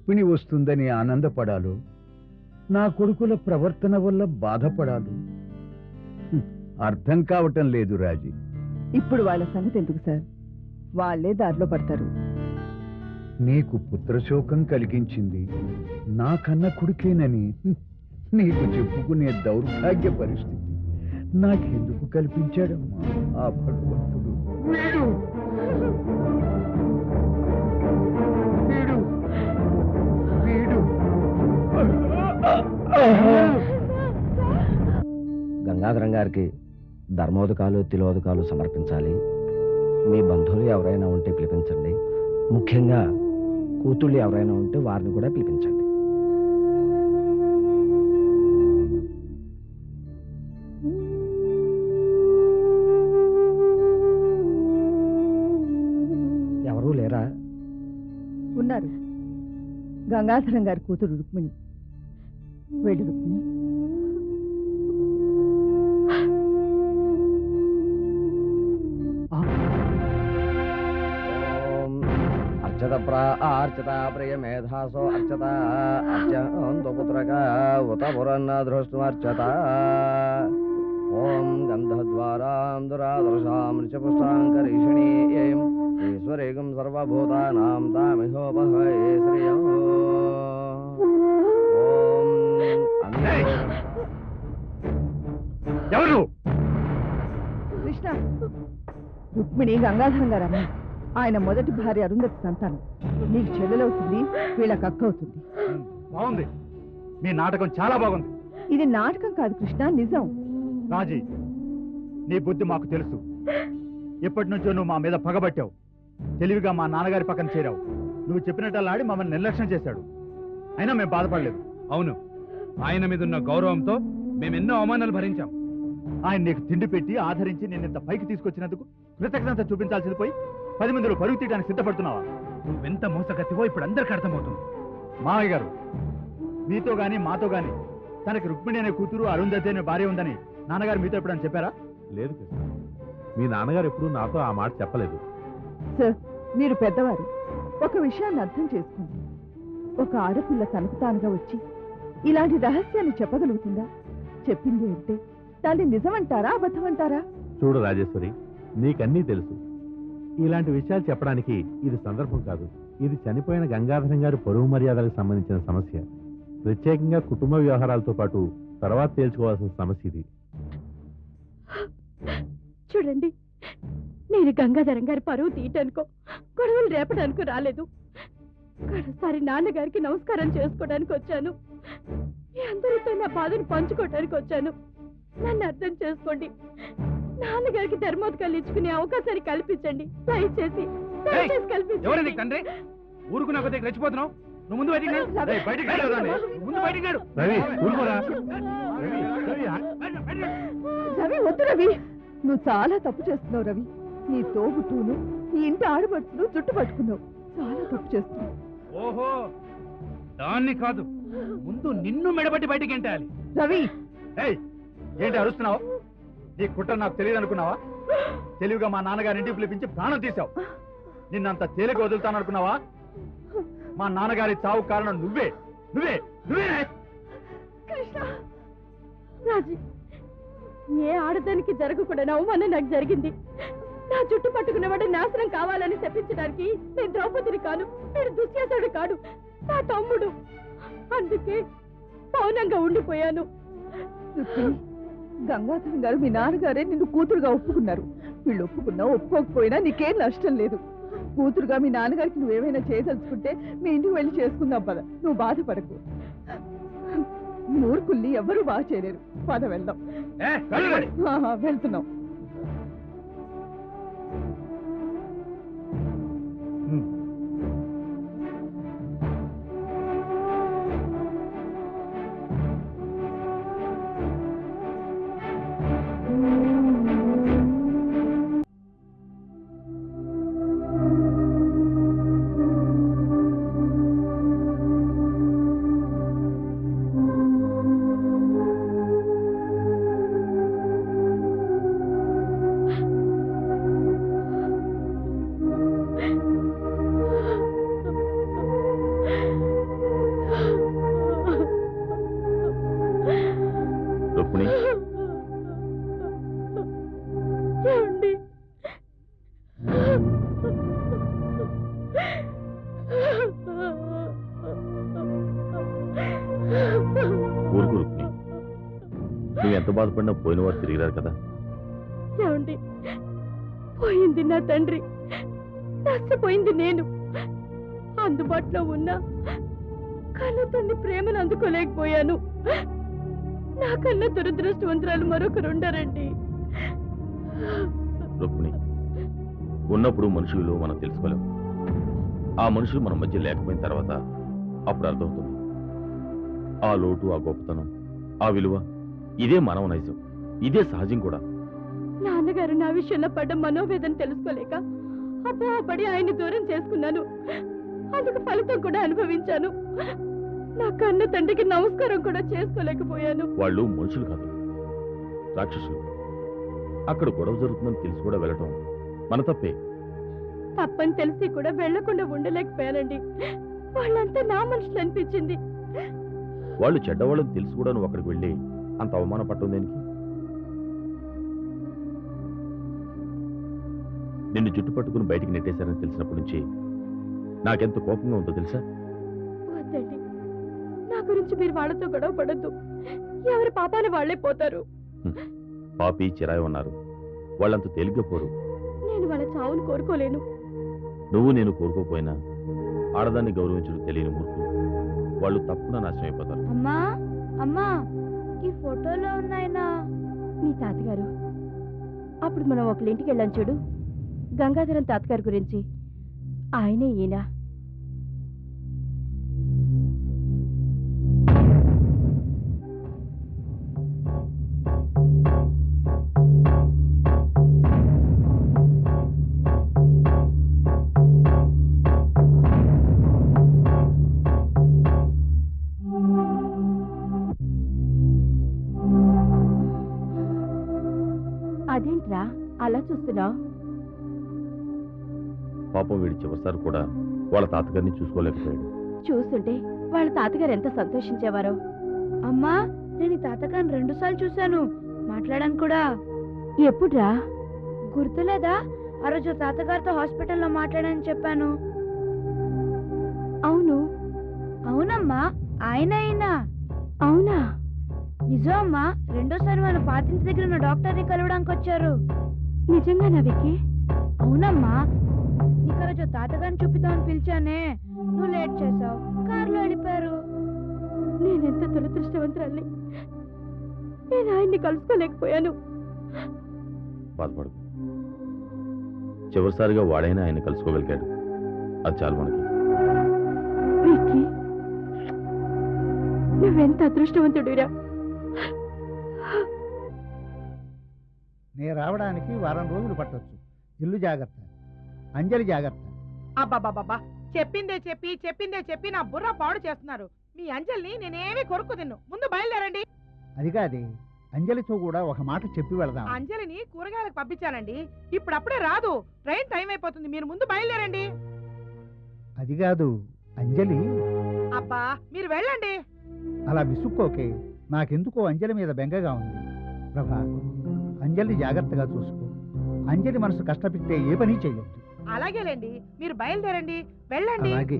రుక్మిణి వస్తుందని ఆనందపడాలో నా కొడుకుల ప్రవర్తన వల్ల బాధపడాలో. అర్థం కావటం లేదు రాజీ. ఇప్పుడు వాళ్ళ సంగతి ఎందుకు సార్? వాళ్ళే దారిలో పడతారు. నీకు పుత్రశోకం కలిగించింది. నా కన్న కొడుకేనని నీకు చెప్పుకునే దౌర్భాగ్య పరిస్థితి నాకెందుకు కల్పించాడమ్మా ఆ భగవంతుడు? గంగాధరం గారికి ధర్మోదకాలు తిలోదకాలు సమర్పించాలి. మీ బంధువులు ఎవరైనా ఉంటే పిలిపించండి. ముఖ్యంగా కూతుళ్ళు ఎవరైనా ఉంటే వారిని కూడా పిలిపించండి. ఎవరూ లేరా? ఉన్నారు. గంగాధరం గారి కూతురు రుక్మిణి. వెళ్ళి రుక్మిణి ఓం అర్చత ప్రా ప్రియ మేధాసో అర్చత. అర్చంతో ఉత పురన్న దృష్టమర్చత ఓం గంధద్వారాం దురాదర్శాం ఋషపుష్టాం కరీషిణీయం ఈశ్వరేకం సర్వభూతానాం తామిహోపహయే శ్రియం. ఎవరు? కృష్ణ. రుక్మిణి గంగాధరం గారు అమ్మ. ఆయన మొదటి భార్య అరుంధతి సంతానం. నీకు చెల్లెలవుతుంది వీళ్ళకి అక్క అవుతుంది. బాగుంది. మీ నాటకం చాలా బాగుంది. ఇది నాటకం కాదు కృష్ణ నిజం. రాజీ నీ బుద్ధి మాకు తెలుసు. ఎప్పటి నుంచో నువ్వు మా మీద పగబట్టావు. తెలివిగా మా నాన్నగారి పక్కన చేరావు. నువ్వు చెప్పినట్టు ఆడి మమ్మల్ని నిర్లక్ష్యం చేశాడు. అయినా మేము బాధపడలేదు. అవును. ఆయన మీద ఉన్న గౌరవంతో మేమెన్నో అవమానాలు భరించాం. ఆయన నీకు తిండి పెట్టి ఆదరించి నేను ఇంత పైకి తీసుకొచ్చినందుకు కృతజ్ఞత చూపించాల్సింది పోయి పది మందిలో పరుగు తీయడానికి సిద్ధపడుతున్నావా? నువ్వెంత మోసగతివో ఇప్పుడు అందరికీ అర్థమవుతుంది. మావయ్య గారు మీతో గాని మాతో గాని తనకి రుక్మిణి అనే కూతురు అరుంధతి అనే భార్య ఉందని నాన్నగారు మీతో ఎప్పుడని చెప్పారా? లేదు కృష్ణ మీ నాన్నగారు ఎప్పుడూ నాతో ఆ మాట చెప్పలేదు. సార్ మీరు పెద్దవారు. ఒక విషయాన్ని అర్థం చేసుకోండి. ఒక ఆడపిల్ల తనకు తానుగా వచ్చి ఇలాంటి రహస్యాన్ని చెప్పగలుగుతుందా? చెప్పింది అంటే దాన్ని నిజమంటారా అబద్ధమంటారా? చూడు రాజేశ్వరి నీకన్నీ తెలుసు. ఇలాంటి విషయాలు చెప్పడానికి ఇది సందర్భం కాదు. ఇది చనిపోయిన గంగాధరం గారి పొరుగు మర్యాదలకు సంబంధించిన సమస్య. ప్రత్యేకంగా కుటుంబ వ్యవహారాలతో పాటు తర్వాత తేల్చుకోవాల్సిన సమస్య ఇది. చూడండి నేను గంగాధరం గారి పరువు తీయటానికో గొడవలు రేపడానికో రాలేదు. కడసారి నాన్నగారికి నమస్కారం చేసుకోవడానికి వచ్చాను. మీ అందరితో నా బాధను పంచుకోవడానికి వచ్చాను. నన్ను అర్థం చేసుకోండి. నాన్నగారికి ధర్మోత్కాలు ఇచ్చుకునే అవకాశాన్ని కల్పించండి. దయచేసి దయచేసి నీకు కల్పించండి. తండ్రి? ఊరుకున్న కొద్దిగా రెచ్చిపోతున్నావు? నువ్వు ముందు బయటికి ముందు బయటికి. రవి వద్దు రవి. నువ్వు చాలా తప్పు చేస్తున్నావు రవి. నీ తోబుట్టును నీ ఇంటి ఆడబడుతును జుట్టు పట్టుకున్నావు. చాలా తప్పు చేస్తున్నావు. ఓహో దాన్ని కాదు ముందు నిన్ను మెడబట్టి బయటికి ఎంటాలి రవి! ఏంటి అరుస్తున్నావు? నీ కుట్ర నాకు తెలియదు అనుకున్నావా తెలివిగా మా నాన్నగారి ఇంటికి పిలిపించి ప్రాణం తీసావు నిన్నంత తేలిక వదులుతాననుకున్నావా? మా నాన్నగారి చావు కారణం నువ్వే. నువ్వే నువ్వే! ఏ ఆడదానికి జరగకూడని అవమానం నాకు జరిగింది. నా చుట్టు పట్టుకున్నవాడు నాశనం కావాలని చెప్పించడానికి నేను ద్రౌపదిని కాను. నేను దుశ్శాసుడు కాడు. నా తమ్ముడు. అందుకే మౌనంగా ఉండిపోయాను. గంగాధరం గారు మీ నాన్నగారే నిన్ను కూతురుగా ఒప్పుకున్నారు. వీళ్ళు ఒప్పుకున్నా ఒప్పుకోకపోయినా నీకేం నష్టం లేదు. కూతురుగా మీ నాన్నగారికి నువ్వేమైనా చేయదలుచుకుంటే మీ ఇంటికి వెళ్ళి చేసుకుందాం పద. నువ్వు బాధపడకు. మూర్ఖుల్ని ఎవ్వరూ బాగా చేయలేరు. పద వెళ్దాం. వెళ్తున్నాం. నువ్వు ఎంత బాధపడినా పోయిన వారు తిరిగిరారు కదా. ఏమండి? పోయింది నా తండ్రి. నష్టపోయింది నేను. అందుబాటులో ఉన్న తండ్రి ప్రేమను అందుకోలేకపోయాను. నాకన్నా దురదృష్టవంతురాలు మరొకరు ఉండరండి. రుక్మిణి ఉన్నప్పుడు మనుషుల మనం తెలుసుకోలేం. ఆ మనుషులు మన మధ్య లేకపోయిన తర్వాత అప్పుడు అర్థమవుతుంది. ఆ లోటు ఆ గొప్పతనం ఆ విలువ ఇదే మానవ నైజం ఇదే సహజం కూడా. నాన్నగారు నా విషయంలో పడ్డ మనోవేదన తెలుసుకోలేక అపోహపడి ఆయన్ని దూరం చేసుకున్నాను. అందుకు ఫలితం కూడా అనుభవించాను. నా కన్న తండ్రికి నమస్కారం కూడా చేసుకోలేకపోయాను. వాళ్ళు మనుషులు కాదు. రాక్షసులు. అక్కడ గొడవ జరుగుతుందని తెలిసి కూడా వెళ్ళటం మన తప్పే. తప్పని తెలిసి కూడా వెళ్ళకుండా ఉండలేకపోయానండి. వాళ్ళంతా నా మనుషులు అనిపించింది. వాళ్ళు చెడ్డవాళ్ళని తెలిసి కూడా నువ్వు అక్కడికి వెళ్ళి అంత అవమానం పట్టడం దేనికి? నిన్ను చుట్టుపట్టుకుని బయటికి నెట్టేశారని తెలిసినప్పటి నుంచి నాకెంత కోపంగా ఉందో తెలుసా? వద్దండి. నా గురించి మీరు వాళ్ళతో గొడవ పడద్దు. ఎవరి పాపాలు వాళ్ళే పోతారు. పాపి చిరాయి ఉన్నారు వాళ్ళంత తేలిగ్గా పోరు. నేను వాళ్ళ చావును కోరుకోలేను. నువ్వు నేను కోరుకోపోయినా ఆడదాన్ని గౌరవించడం తెలియని మూర్ఖులు. వాళ్ళు తప్పకుండా నాశనం అయిపోతారు. అమ్మా అమ్మా. ఈ ఫోటోలో ఉన్నాయనా? మీ తాతగారు. అప్పుడు మనం ఒకళ్ళ ఇంటికి వెళ్ళాం చూడు. గంగాధరం తాతగారి గురించి. ఆయనే ఈయన. అలా చూస్తున్నావు పాపం వీడి చివరిసారి కూడా వాళ్ళ తాతగారిని చూసుకోలేకపోయాడు. చూస్తుంటే వాళ్ళ తాతగారు ఎంత సంతోషించేవారో. అమ్మా నేను తాతగారిని రెండు సార్లు చూశాను. మాట్లాడాను కూడా. ఎప్పుడ్రా? గుర్తులేదా? ఆ రోజు తాతగారితో హాస్పిటల్లో మాట్లాడానని చెప్పాను. అవును. అవునమ్మా ఆయన అయినా అవునా? నిజం అమ్మా రెండోసారి మన పాతింటి దగ్గర ఉన్న డాక్టర్ని కలవడానికి వచ్చారు నిజంగానా విక్కీ? అవునమ్మా. నీకు రోజు తాతగారిని చూపిద్దామని పిలిచానే. నువ్వు లేట్ చేసావు కారులో వెళ్ళిపోయారు నేనెంత దురదృష్టవంతురాల్ని? నేను ఆయన్ని కలుసుకోలేకపోయాను. బాధపడకు. చివరిసారిగా వాడైనా ఆయన కలుసుకోగలిగాడు. అది చాలు మనకి. నువ్వెంత అదృష్టవంతుడిరా? నే రావడానికి వారం రోజులు పట్టొచ్చు. ఇల్లు జాగ్రత్త. అంజలి జాగ్రత్త. అబ్బాబాబా చెప్పిందే చెప్పి చెప్పిందే చెప్పి నా బుర్ర పాడు చేస్తున్నారు. మీ అంజల్ని నేనేమి కొరుకు తిన్ను. ముందు బయలుదేరండి. అది కాదే. అంజలితో కూడా ఒక మాట చెప్పి వెళదాం. అంజలిని కూరగాయలకు పంపించానండి. ఇప్పుడు అప్పుడే రాదు. ట్రైన్ టైం అయిపోతుంది. మీరు ముందు బయలుదేరండి. అది కాదు. అంజలి. అబ్బా మీరు వెళ్ళండి. అలా విసుక్కోకే. నాకెందుకో అంజలి మీద బెంగగా ఉంది. ప్రభా అంజలిని జాగ్రత్తగా చూసుకో. అంజలి మనసు కష్టపెట్టే ఏ పని చెయ్యొద్దు అలాగేలేండి మీరు బయలుదేరండి వెళ్ళండి. అలాగే.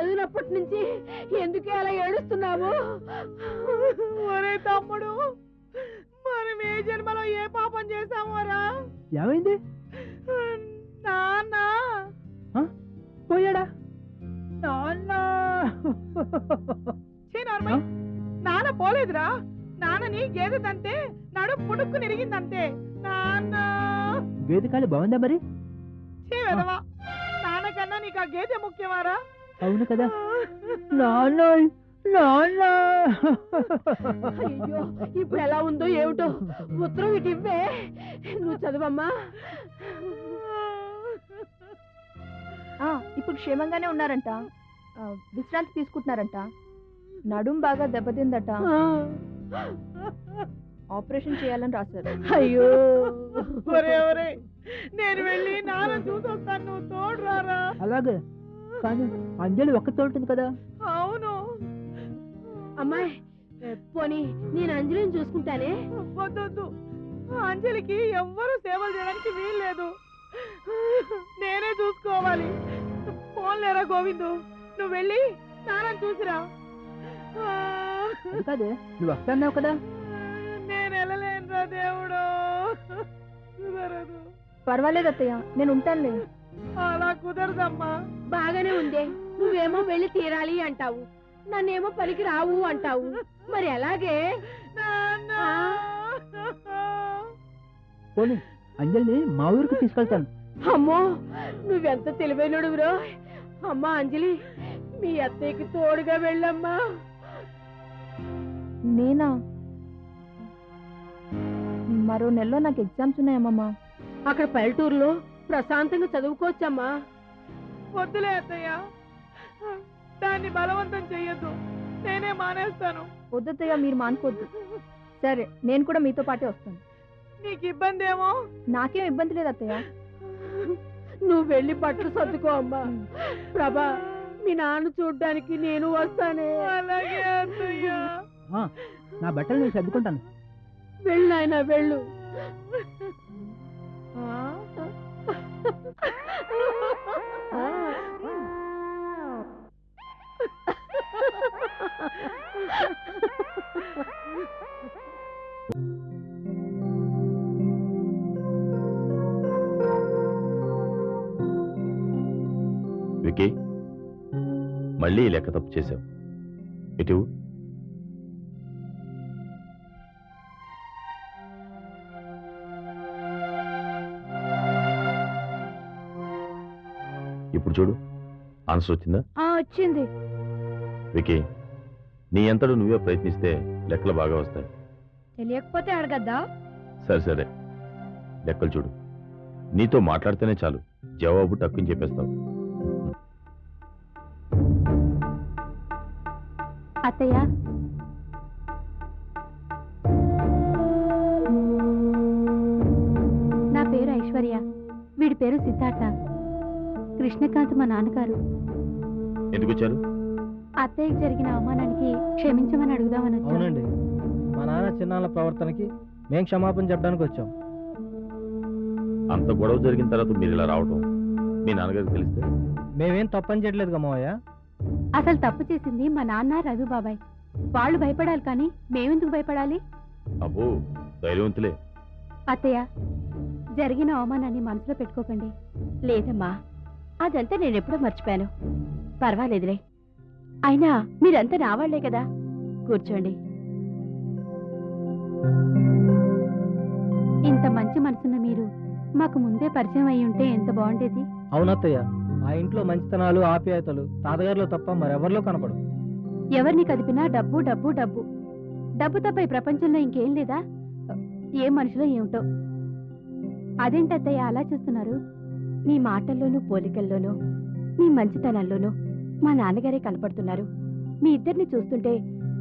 చదివినప్పటి నుంచి ఎందుకే అలా ఏడుస్తున్నావు? ఒరే తమ్ముడు మనం ఏ జన్మలో ఏ పాపం చేశామోరా ఏమైంది? నాన్న. పోయాడా? నాన్న. నాన్న పోలేదురా. నాన్నని గేదె తంతే నడు పుడుక్కు నిరిగిందంతే. నాన్న. వేదికాలు బాగుందా మరి? ఛీ, వెధవా. నాన్న కన్నా నీకు ఆ గేదె ముఖ్యమారా? అవును కదా? నాన్న నాన్న. అయ్యో ఇప్పుడు ఎలా ఉందో ఏమిటో ఉత్తరం ఇటు ఇవ్వే. నువ్వు చదువమ్మా. ఇప్పుడు క్షేమంగానే ఉన్నారంట. విశ్రాంతి తీసుకుంటున్నారంట. నడుం బాగా దెబ్బతిందట. ఆపరేషన్ చేయాలని రాశారు. అయ్యో. నేను వెళ్ళి నాన్న చూసొస్తాను నువ్వు తోడు రారా. అలాగే. కానీ అంజలి ఒక్కతో ఉంటుంది కదా? అవును. అమ్మాయి పోనీ నేను అంజలిని చూసుకుంటానే? వద్దొద్దు. అంజలికి ఎవ్వరూ సేవలు చేయడానికి వీల్లేదు నేనే చూసుకోవాలి. ఫోన్లేరా గోవిందు? నువ్వు వెళ్ళి నాన్న చూసిరా. కాదు నువ్వు వస్తున్నావు కదా? నేను వెళ్ళలేనురా దేవుడు. పర్వాలేదు అత్తయ్య నేను ఉంటానులే. అలా కుదరదమ్మా. బాగానే ఉందే. నువ్వేమో వెళ్ళి తీరాలి అంటావు. నన్నేమో పలికి రావు అంటావు. మరి ఎలాగే? నాన్న. పోనీ అంజలిని మా ఊరికి తీసుకెళ్తాను. అమ్మో నువ్వెంత తెలివైనడువురో. అమ్మా అంజలి మీ అత్తయ్యకి తోడుగా వెళ్ళమ్మా. నేనా? మరో నెలలో నాకు ఎగ్జామ్స్ ఉన్నాయమ్మా అక్కడ పల్లెటూరులో ప్రశాంతంగా చదువుకోవచ్చమ్మా. వద్దులే అత్తయ్య. దాన్ని బలవంతం చెయ్యొద్దు. నేనే మానేస్తాను. వద్దత్తయ్య మీరు మానుకోవద్దు. సరే నేను కూడా మీతో పాటే వస్తాను. నీకు ఇబ్బంది ఏమో? నాకేం ఇబ్బంది లేదు అత్తయ్య. నువ్వు వెళ్ళి బట్టలు సర్దుకో అమ్మా. ప్రభా మీ నాన్న చూడ్డానికి నేను వస్తానే. అలాగే అత్తయ్య. నా బట్టలు నేను సర్దుకుంటాను. వెళ్ళు నాయనా వెళ్ళు. వికీ మళ్ళీ ఈ లెక్క తప్పు చేశావు. ఇటు ఇప్పుడు చూడు. ఆన్సర్ వచ్చిందా? వచ్చింది. వికీ నీ ఎంతడు నువ్వే ప్రయత్నిస్తే లెక్కలు బాగా వస్తాయి. తెలియకపోతే అడగద్దా? సరే సరే. లెక్కలు చూడు. నీతో మాట్లాడితేనే చాలు. జవాబు టక్కుని చెప్పేస్తావు అత్తయ్య. నా పేరు ఐశ్వర్య. వీడి పేరు సిద్ధార్థ. కృష్ణకాంత్ మా నాన్నగారు. ఎందుకు వచ్చారు అత్తయ్యకి జరిగిన అవమానానికి క్షమించమని అడుగుదామని వచ్చాను అవునండి. మా నాన్న చిన్నాన్న ప్రవర్తనకి మేం క్షమాపణ చెప్పడానికి వచ్చాం. అంత గొడవ జరిగిన తర్వాత మీరు ఇలా రావటం మీ నాన్నగారికి తెలిస్తే? మేమేం తప్పని చేయట్లేదు మావయ్య. అసలు తప్పు చేసింది మా నాన్న రవి బాబాయ్. వాళ్ళు భయపడాలి కానీ మేమెందుకు భయపడాలి? అబ్బో ధైర్యవంతులే. అత్తయ్య జరిగిన అవమానాన్ని మనసులో పెట్టుకోకండి. లేదమ్మా అదంతా నేను ఎప్పుడో మర్చిపోయాను. పర్వాలేదులే. అయినా మీరంతా నా వాళ్ళే కదా. కూర్చోండి. ఇంత మంచి మనసున్న మీరు మాకు ముందే పరిచయం అయి ఉంటే ఎంత బాగుండేది? అవునత్తయ్య ఆ ఇంట్లో మంచితనాలు ఆప్యాయతలు తాతగారిలో తప్ప మరెవరిలో కనపడు ఎవరిని కదిపినా డబ్బు డబ్బు డబ్బు. డబ్బు తప్ప ఈ ప్రపంచంలో ఇంకేం లేదా? ఏ మనుషులో ఏమిటో. అదేంటి అత్తయ్య అలా చూస్తున్నారు? మీ మాటల్లోనూ పోలికల్లోనూ మీ మంచితనంలోనూ మా నాన్నగారే కనపడుతున్నారు. మీ ఇద్దరిని చూస్తుంటే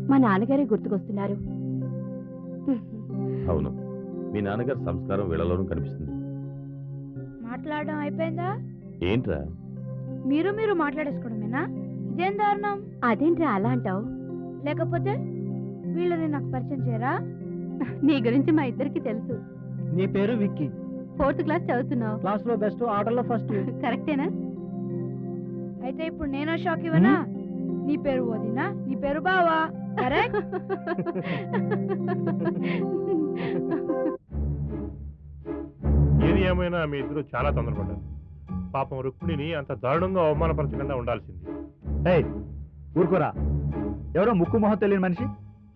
మా నాన్నగారే గుర్తుకొస్తున్నారు. అవును. మీ నాన్నగారి సంస్కారం వీళ్ళలోనూ కనిపిస్తుంది. మాట్లాడడం అయిపోయిందా? ఏంట్రా? మీరు మీరు మాట్లాడేసుకోవడమేనా? ఇదేం దారుణం? అదేంట్రా అలా అంటావు? లేకపోతే వీళ్ళని నాకు పరిచయం చేయరా? నీ గురించి మా ఇద్దరికి తెలుసు. నీ పేరు విక్కీ. ఫోర్త్ క్లాస్ చదువుతున్నావు. క్లాస్లో బెస్ట్ ఆటల్లో ఫస్ట్. కరెక్టేనా? అయితే ఇప్పుడు నేను షాక్ ఇవ్వనా? నీ పేరు వదినా? నీ పేరు బావా? కరెక్ట్? ఏది ఏమైనా మీ ఇద్దరు చాలా తొందరపడ్డారు పాపం రుక్మిణిని అంత దారుణంగా అవమానపరచకుండా ఉండాల్సింది. ఏయ్ ఊరుకోరా. ఎవరో ముక్కు మొహం తెలియని మనిషి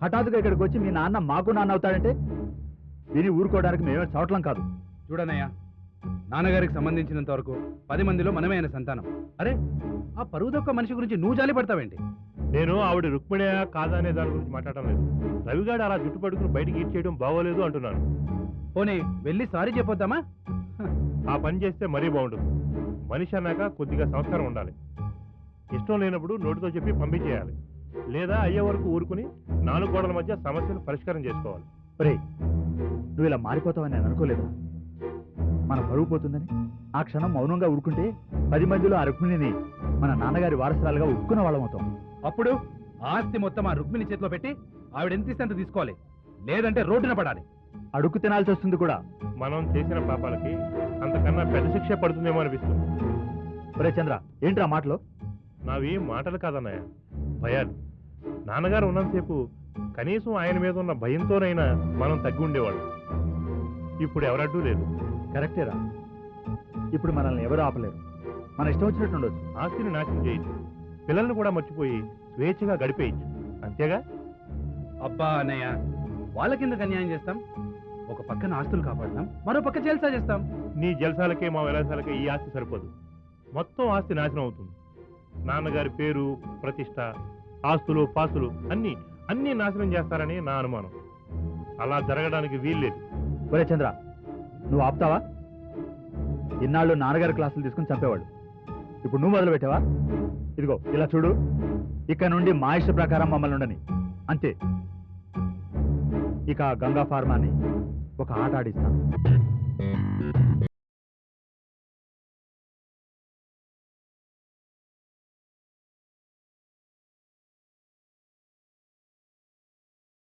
హఠాత్తుగా ఇక్కడికి వచ్చి మీ నాన్న మాకు నాన్న అవుతాడంటే? విని ఊరుకోవడానికి మేమే చవట్లం కాదు. చూడనయ్యా నాన్నగారికి సంబంధించినంత వరకు పది మందిలో మనమే ఆయన సంతానం. అరే ఆ పరువుదొక్క మనిషి గురించి నువ్వు జాలి పడతావేంటి? నేను ఆవిడ రుక్మిణి కాదా అనే దాని గురించి మాట్లాడటం లేదు. రవిగాడు అలా జుట్టు పట్టుకుని బయటికి ఈడ్ చేయడం బాగోలేదు అంటున్నాను. పోనీ వెళ్ళి సారీ చెప్పొద్దామా? ఆ పని చేస్తే మరీ బాగుంటుంది. మనిషి అన్నాక కొద్దిగా సంస్కారం ఉండాలి. ఇష్టం లేనప్పుడు నోటితో చెప్పి పంపించేయాలి. లేదా అయ్యే వరకు ఊరుకుని నాలుగు గోడల మధ్య సమస్యను పరిష్కారం చేసుకోవాలి. ఒరేయ్ నువ్వు ఇలా మారిపోతావని నేను అనుకోలేదు? మన పరువు పోతుందని? ఆ క్షణం మౌనంగా ఊరుకుంటే పది మందిలో ఆ రుక్మిణిని మన నాన్నగారి వారసురాలుగా ఒప్పుకున్న వాళ్ళం అవుతాం. అప్పుడు ఆస్తి మొత్తం ఆ రుక్మిణి చేతిలో పెట్టి ఆవిడ ఎంత ఇస్తే అంత తీసుకోవాలి. లేదంటే రోడ్డున పడాలి. అడుక్కు తినాల్సి వస్తుంది కూడా. మనం చేసిన పాపాలకి అంతకన్నా పెద్ద శిక్ష పడుతుందేమో అనిపిస్తుంది. ఒరే చంద్ర ఏంట్రా మాటలు? నావి మాటలు కాదన్నయ్య. భయాలు. నాన్నగారు ఉన్నంతసేపు కనీసం ఆయన మీద ఉన్న భయంతోనైనా మనం తగ్గి ఉండేవాళ్ళం. ఇప్పుడు ఎవరడ్డూ లేదు. కరెక్టేరా ఇప్పుడు మనల్ని ఎవరు ఆపలేరు. మన ఇష్టం వచ్చినట్టు ఉండొచ్చు. ఆస్తిని నాశనం చేయొచ్చు పిల్లల్ని కూడా మర్చిపోయి స్వేచ్ఛగా గడిపేయచ్చు అంతేగా? అబ్బా అన్నయ్య వాళ్ళకిందుకు అన్యాయం చేస్తాం? ఒక పక్కన ఆస్తులు కాపాడతాం మరో పక్క జల్సా చేస్తాం. నీ జలసాలకే మా విలాసాలకే ఈ ఆస్తి సరిపోదు. మొత్తం ఆస్తి నాశనం అవుతుంది. నాన్నగారి పేరు ప్రతిష్ట ఆస్తులు పాస్తులు అన్ని అన్ని నాశనం చేస్తారని నా అనుమానం. అలా జరగడానికి వీల్లేదు. ఒరే చంద్ర నువ్వు ఆపుతావా? ఇన్నాళ్ళు నాన్నగారి క్లాసులు తీసుకుని చంపేవాడు ఇప్పుడు నువ్వు మొదలు పెట్టావా ఇదిగో ఇలా చూడు. ఇక నుండి మా ఇష్ట ప్రకారం మమ్మల్ని ఉండని. అంతే. ఇక గంగా ఫార్మాని ఒక ఆట ఆడిస్తాను.